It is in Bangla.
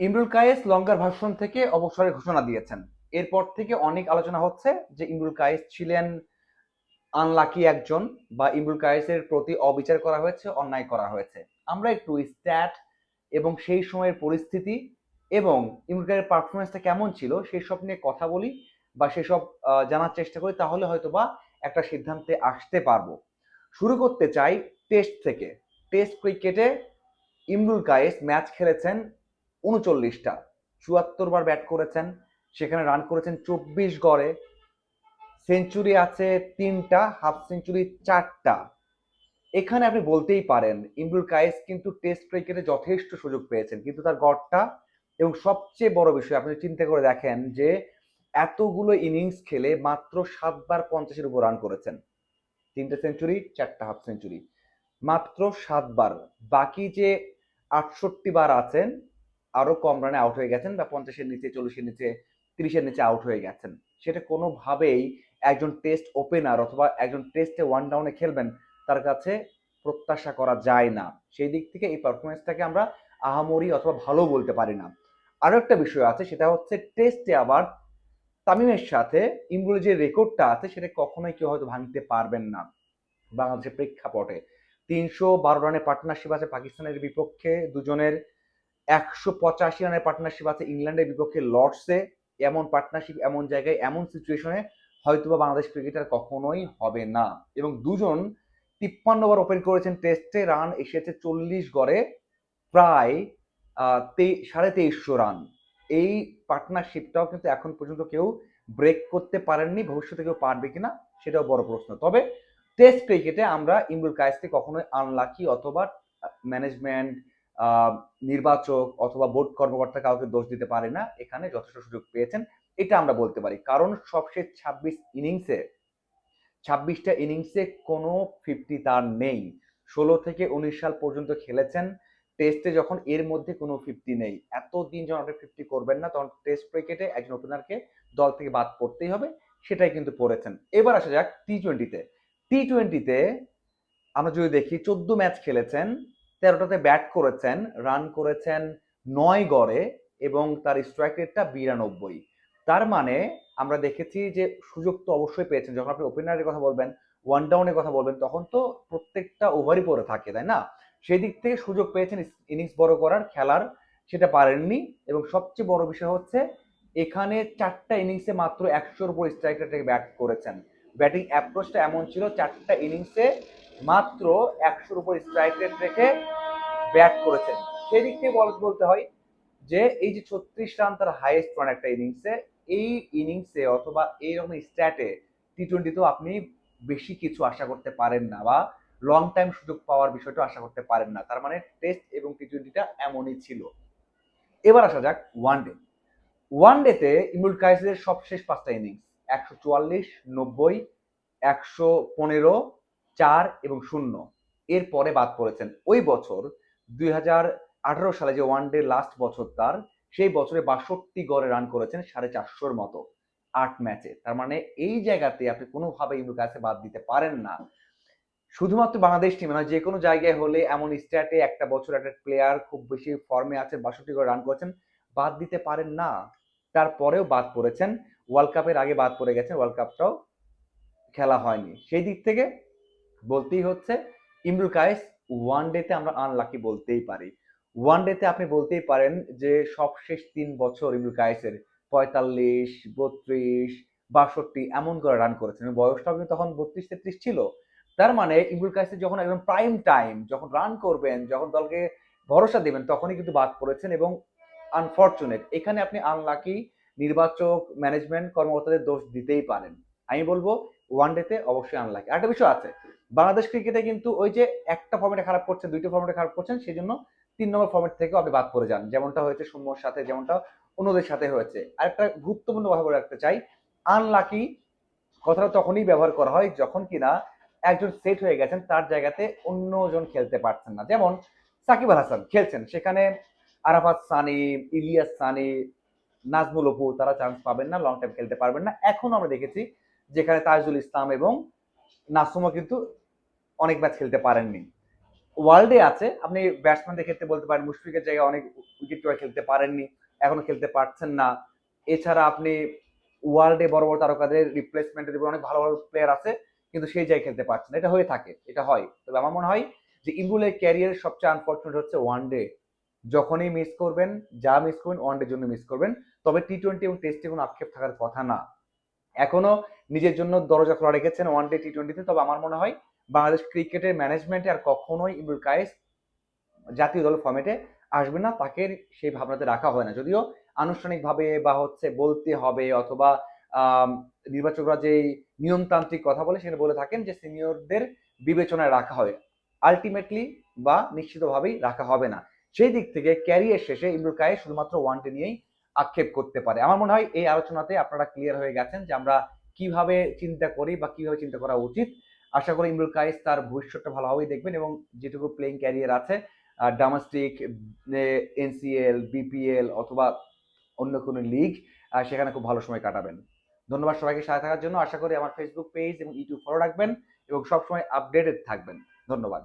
ইমরুল কায়েস লঙ্কার ভাষণ থেকে অবসরের ঘোষণা দিয়েছেন। এরপর থেকে অনেক আলোচনা হচ্ছে যে ইমরুল কায়েস ছিলেন আনলাকি একজন বা ইমরুল কায়েসের প্রতি অবিচার করা হয়েছে, অন্যায় করা হয়েছে। আমরা একটু স্ট্যাট এবং সেই সময়ের পরিস্থিতি এবং ইমরুল কায়ের পারফরমেন্সটা কেমন ছিল সেই সব নিয়ে কথা বলি বা সেসব জানার চেষ্টা করি, তাহলে হয়তো বা একটা সিদ্ধান্তে আসতে পারব। শুরু করতে চাই টেস্ট থেকে। টেস্ট ক্রিকেটে ইমরুল কায়েস ম্যাচ খেলেছেন উনচল্লিশটা। চুয়াত্তর বার ব্যাট করেছেন, সেখানে রান করেছেন চব্বিশ গড়ে। সেঞ্চুরি আছে তিনটা, হাফ সেঞ্চুরি চারটা। এখানে আপনি বলতেই পারেন, ইমরুল কায়েস কিন্তু টেস্ট ক্রিকেটে যথেষ্ট সুযোগ পেয়েছেন, কিন্তু তার গড়টা এবং সবচেয়ে বড় বিষয় আপনি চিন্তা করে দেখেন যে, এতগুলো ইনিংস খেলে মাত্র সাতবার পঞ্চাশের উপর রান করেছেন। তিনটে সেঞ্চুরি, চারটা হাফ সেঞ্চুরি। মাত্র সাতবার। বাকি যে আটষট্টি বার আছেন আরও কম রানে আউট হয়ে গেছেন বা পঞ্চাশের নিচে, চল্লিশের নিচে, তিরিশের নিচে আউট হয়ে গেছেন। সেটা কোনোভাবেই একজন টেস্ট ওপেনার অথবা একজন টেস্টে ওয়ান ডাউনে খেলবেন, তার কাছে প্রত্যাশা করা যায় না। সেই দিক থেকে এই পারফরমেন্সটাকে আমরা আহামরি অথবা ভালো বলতে পারি না। আরও একটা বিষয় আছে, সেটা হচ্ছে টেস্টে আবার তামিমের সাথে ইমরুলের যে রেকর্ডটা আছে, সেটা কখনোই কেউ হয়তো ভাঙতে পারবেন না বাংলাদেশের প্রেক্ষাপটে। তিনশো বারো রানের পার্টনারশিপ আছে পাকিস্তানের বিপক্ষে, দুজনের একশো পঁচাশি রানের পার্টনারশিপ আছে ইংল্যান্ডের বিপক্ষে লর্ডসে। এমন পার্টনারশিপ এমন জায়গায়, এমন সিচুয়েশনে হয়তোবা বাংলাদেশ ক্রিকেটার কখনোই হবে না। এবং দুজন তিপ্পান্ন বার ওপেন করেছেন টেস্টে রান এসেছে চল্লিশ গড়ে প্রায় সাড়ে তেইশশো রান এই পার্টনারশিপটাও কিন্তু এখন পর্যন্ত কেউ ব্রেক করতে পারেননি, ভবিষ্যতে কেউ পারবে কিনা সেটাও বড় প্রশ্ন। তবে টেস্ট ক্রিকেটে আমরা ইমরুল কায়েসকে কখনোই আনলাকি অথবা ম্যানেজমেন্ট নির্বাচক অথবা বোর্ড কর্মকর্তা কাউকে দোষ দিতে পারে না, এখানে যথেষ্ট সুযোগ পেয়েছেন। এটা আমরা বলতে পারি। কারণ সবশেষ ছাব্বিশ ইনিংসে, ছাব্বিশটা ইনিংসে কোনো ফিফটি তার নেই। ষোলো থেকে উনিশ সাল পর্যন্ত খেলেছেন। টেস্টে যখন এর মধ্যে কোনো ফিফটি নেই, এতদিন যখন আপনি ফিফটি করবেন না, তখন টেস্ট ক্রিকেটে একজন ওপেনারকে দল থেকে বাদ পড়তেই হবে, সেটাই কিন্তু পড়েছেন। এবার আসা যাক টি টোয়েন্টিতে। টি টোয়েন্টিতে আমরা যদি দেখি, চোদ্দ ম্যাচ খেলেছেন তেরোটাতে ব্যাট করেছেন রান করেছেন নয় গড়ে এবং তার স্ট্রাইক রেটটা বিরানব্বই। তার মানে আমরা দেখেছি যে সুযোগ তো অবশ্যই পেয়েছেন। যখন আপনি ওপেনারের কথা বলবেন ওয়ান ডাউনের কথা বলবেন, তখন তো প্রত্যেকটা ওভারই পড়ে থাকে, তাই না? সেই দিক থেকে সুযোগ পেয়েছেন ইনিংস বড় করার, খেলার সেটা পারেননি এবং সবচেয়ে বড় বিষয় হচ্ছে এখানে চারটা ইনিংসে মাত্র একশোর উপর স্ট্রাইক রেটে ব্যাট করেছেন। ব্যাটিং অ্যাপ্রোচটা এমন ছিল, চারটা ইনিংসে মাত্র একশোর উপর স্ট্রাইক রেট রেখে ব্যাট করেছেন। সেই দিক থেকে বল- বলতে হয় যে, এই যে ছত্রিশ রান তার হাইয়েস্ট রান একটা ইনিংসে এই ইনিংসে অথবা এইরকম স্ট্যাটে টি টোয়েন্টিতেও আপনি বেশি কিছু আশা করতে পারেন না বা লং টাইম সুযোগ পাওয়ার বিষয়টা আশা করতে পারেন না। তার মানে টেস্ট এবং টি টোয়েন্টিটা এমনই ছিল। এবার আসা যাক ওয়ান ডে ওয়ান ডেতে ইমরুল কায়েসের সবশেষ পাঁচটা ইনিংস একশো চুয়াল্লিশ, নব্বই, একশো পনেরো চার এবং শূন্য। এর পরে বাদ পড়েছেন ওই বছর, দুই হাজার আঠারো সালে যে ওয়ান ডে লাস্ট বছর তার, সেই বছরে বাষট্টি গড়ে রান করেছেন সাড়ে চারশোর মতো আট ম্যাচে তার মানে এই জায়গাতে আপনি কোনোভাবে ইমরুল কাছে বাদ দিতে পারেন না। শুধুমাত্র বাংলাদেশ টিমে নয়, যে কোনো জায়গায় হলে এমন স্ট্যাটে একটা বছর একটা প্লেয়ার খুব বেশি ফর্মে আছে, বাষট্টি করে রান করেছেন, বাদ দিতে পারেন না। তারপরেও বাদ পড়েছেন। ওয়ার্ল্ড কাপের আগে বাদ পড়ে গেছেন ওয়ার্ল্ড কাপটাও খেলা হয়নি। সেই দিক থেকে বলতেই হচ্ছে, ইমরুল কায়েস ওয়ান ডেতে আমরা আনলাকি বলতেই পারি। ওয়ান ডেতে আপনি বলতেই পারেন যে, সবশেষ তিন বছর ইমরুল কায়েসের পঁয়তাল্লিশ, বত্রিশ, বাষট্টি এমন করে রান করেছেন। এবং বয়সটাও কিন্তু তখন বত্রিশ, তেত্রিশ ছিল। তার মানে ইমরুল কায়েসের যখন একদম প্রাইম টাইম যখন রান করবেন, যখন দলকে ভরসা দেবেন, তখনই কিন্তু বাদ পড়েছেন এবং আনফর্চুনেট এখানে আপনি আনলাকি নির্বাচক ম্যানেজমেন্ট কর্মকর্তাদের দোষ দিতেই পারেন। আমি বলব ওয়ান ডেতে অবশ্যই আনলাকি একটা বিষয় আছে, বাংলাদেশ ক্রিকেটে কিন্তু ওই যে একটা ফর্মেটে খারাপ করছেন দুইটা ফর্মেটে খারাপ করছেন সেই জন্য তিন নম্বর ফর্মেট থেকেও আপনি বাদ পড়ে যান। যেমনটা হয়েছে সৌম্যর সাথে, যেমনটা অন্যদের সাথে হয়েছে। আরেকটা গুরুত্বপূর্ণ বলে রাখতে চাই আনলাকি কথাটা তখনই ব্যবহার করা হয় যখন কিনা একজন সেট হয়ে গেছেন, তার জায়গাতে অন্যজন খেলতে পারছেন না। যেমন সাকিব আল হাসান খেলছেন, সেখানে আরাফাত সানি, ইলিয়াস সানি, নাজমুল অপু, তারা চান্স পাবেন না লং টাইম খেলতে পারবেন না। এখন আমরা দেখেছি যেখানে তাজুল ইসলাম এবং নাসুমও কিন্তু অনেক ম্যাচ খেলতে পারেননি। ওয়ার্ল্ডে আছে, আপনি ব্যাটসম্যানদের ক্ষেত্রে বলতে পারেন, মুশফিকের জায়গায় অনেক উইকেট কিপার খেলতে পারেননি, এখনও খেলতে পারছেন না। এছাড়া আপনি ওয়ার্ল্ডে বড় বড় তারকাদের রিপ্লেসমেন্টের অনেক ভালো ভালো প্লেয়ার আছে, কিন্তু সেই জায়গায় খেলতে পারছেন না। এটা হয়ে থাকে, এটা হয়। তবে আমার মনে হয় যে ইমরুলের ক্যারিয়ারের সবচেয়ে আনফর্চুনেট হচ্ছে ওয়ান ডে যখনই মিস করবেন, যা মিস করবেন ওয়ান ডের জন্য মিস করবেন। তবে টি টোয়েন্টি এবং টেস্টে কোনো আক্ষেপ থাকার কথা না। এখনও নিজের জন্য দরজা খোলা রেখেছেন ওয়ান ডে টি টোয়েন্টিতে তবে আমার মনে হয় বাংলাদেশ ক্রিকেটের ম্যানেজমেন্টে আর কখনোই ইমরুল কায়েস জাতীয় দল ফর্মেটে আসবে না। তাকে সেই ভাবনাতে রাখা হয় না। যদিও আনুষ্ঠানিকভাবে বা হচ্ছে বলতে হবে অথবা নির্বাচকরা যে নিয়মতান্ত্রিক কথা বলে সেটা বলে থাকেন যে সিনিয়রদের বিবেচনায় রাখা হয়। আলটিমেটলি বা নিশ্চিতভাবেই রাখা হবে না। সেই দিক থেকে ক্যারিয়ার শেষে ইমরুল কায়েস শুধুমাত্র ওয়ানডে নিয়েই আক্ষেপ করতে পারে। আমার মনে হয় এই আলোচনাতে আপনারা ক্লিয়ার হয়ে গেছেন যে আমরা কীভাবে চিন্তা করি বা কীভাবে চিন্তা করা উচিত। আশা করি ইমরুল কায়েস তার ভবিষ্যৎটা ভালোভাবেই দেখবেন এবং যেটুকু প্লেইং ক্যারিয়ার আছে ডোমেস্টিক এনসিএল বিপিএল অথবা অন্য কোনো লিগ সেখানে খুব ভালো সময় কাটাবেন। ধন্যবাদ সবাইকে সাথে থাকার জন্য। আশা করি আমার ফেসবুক পেজ এবং ইউটিউব ফলো রাখবেন এবং সবসময় আপডেটেড থাকবেন। ধন্যবাদ।